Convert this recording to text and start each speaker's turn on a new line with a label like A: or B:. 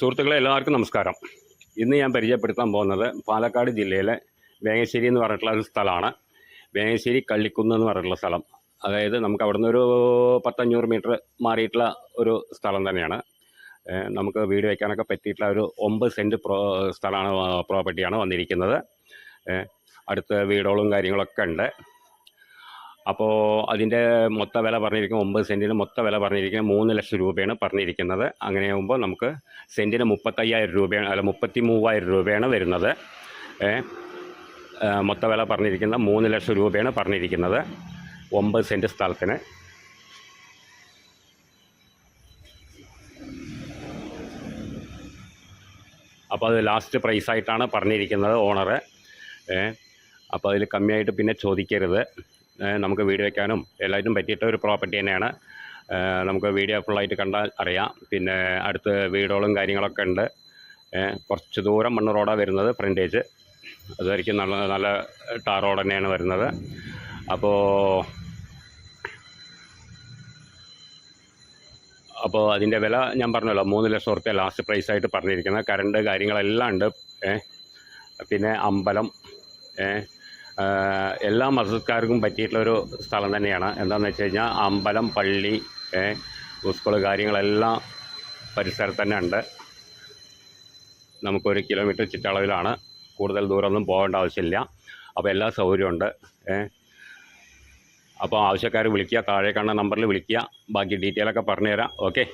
A: സുഹൃത്തുക്കളെ എല്ലാവർക്കും നമസ്കാരം. ഇന്ന് ഞാൻ പരിചയപ്പെടുത്താൻ പോകുന്നത് പാലക്കാട് ജില്ലയിലെ വേങ്ങശ്ശേരി എന്ന് പറഞ്ഞിട്ടുള്ള ഒരു സ്ഥലമാണ്. വേങ്ങശ്ശേരി കള്ളിക്കുന്ന് എന്ന് പറഞ്ഞിട്ടുള്ള സ്ഥലം. അതായത് നമുക്ക് അവിടുന്ന് ഒരു പത്തഞ്ഞൂറ് മീറ്റർ മാറിയിട്ടുള്ള ഒരു സ്ഥലം തന്നെയാണ്. നമുക്ക് വീട് വയ്ക്കാനൊക്കെ പറ്റിയിട്ടുള്ള ഒരു ഒമ്പത് സെന്റ് പ്രോ സ്ഥലമാണ് പ്രോപ്പർട്ടിയാണ് വന്നിരിക്കുന്നത്. അടുത്ത് വീടുകളും കാര്യങ്ങളൊക്കെ ഉണ്ട്. അപ്പോൾ അതിന്റെ മൊത്ത വില പറഞ്ഞിരിക്കുന്നത് ഒമ്പത് സെന്റിന് മൊത്ത വില പറഞ്ഞിരിക്കുന്നത് മൂന്ന് ലക്ഷം രൂപയാണ് പറഞ്ഞിരിക്കുന്നത്. അങ്ങനെയാകുമ്പോൾ നമുക്ക് സെന്റിന് മുപ്പത്തയ്യായിരം രൂപയാണ് അല്ല മുപ്പത്തി മൂവായിരം രൂപയാണ് വരുന്നത്. മൊത്ത വില പറഞ്ഞിരിക്കുന്നത് മൂന്ന് ലക്ഷം രൂപയാണ് പറഞ്ഞിരിക്കുന്നത്. ഒമ്പത് സെന്റ് സ്ഥലത്തിന്. അപ്പോൾ അത് ലാസ്റ്റ് പ്രൈസായിട്ടാണ് പറഞ്ഞിരിക്കുന്നത് ഓണറ്. അപ്പോൾ അതിൽ കമ്മിയായിട്ട് പിന്നെ ചോദിക്കരുത്. നമുക്ക് വീട് വയ്ക്കാനും എല്ലാത്തിനും പറ്റിയിട്ട ഒരു പ്രോപ്പർട്ടി തന്നെയാണ്. നമുക്ക് വീഡിയോ ഫുള്ളായിട്ട് കണ്ടാൽ അറിയാം. പിന്നെ അടുത്ത് വീടുകളും കാര്യങ്ങളൊക്കെ ഉണ്ട്. കുറച്ച് ദൂരം മണ്ണ് റോഡാണ് വരുന്നത് ഫ്രണ്ടേജ് അതായിരിക്കും നല്ല നല്ല ടാർ റോഡ് തന്നെയാണ് വരുന്നത്. അപ്പോൾ അപ്പോൾ അതിന്റെ വില ഞാൻ പറഞ്ഞല്ലോ മൂന്ന് ലക്ഷം റുപ്യ ലാസ്റ്റ് പ്രൈസ് ആയിട്ട് പറഞ്ഞിരിക്കുന്നത്. കറണ്ട് കാര്യങ്ങളെല്ലാം ഉണ്ട്. പിന്നെ അമ്പലം എല്ലാ മതക്കാർക്കും പറ്റിയിട്ടുള്ളൊരു സ്ഥലം തന്നെയാണ്. എന്താണെന്ന് വെച്ച് കഴിഞ്ഞാൽ അമ്പലം പള്ളി സ്കൂൾ കാര്യങ്ങളെല്ലാം പരിസരത്ത് തന്നെ ഉണ്ട്. നമുക്കൊരു കിലോമീറ്റർ ചുറ്റളവിലാണ്. കൂടുതൽ ദൂരമൊന്നും പോകേണ്ട ആവശ്യമില്ല. അപ്പോൾ എല്ലാ സൗകര്യമുണ്ട് അപ്പോൾ ആവശ്യക്കാർ വിളിക്കുക താഴെ കാണുന്ന നമ്പറിൽ വിളിക്കുക. ബാക്കി ഡീറ്റെയിലൊക്കെ പറഞ്ഞുതരാം. ഓക്കെ.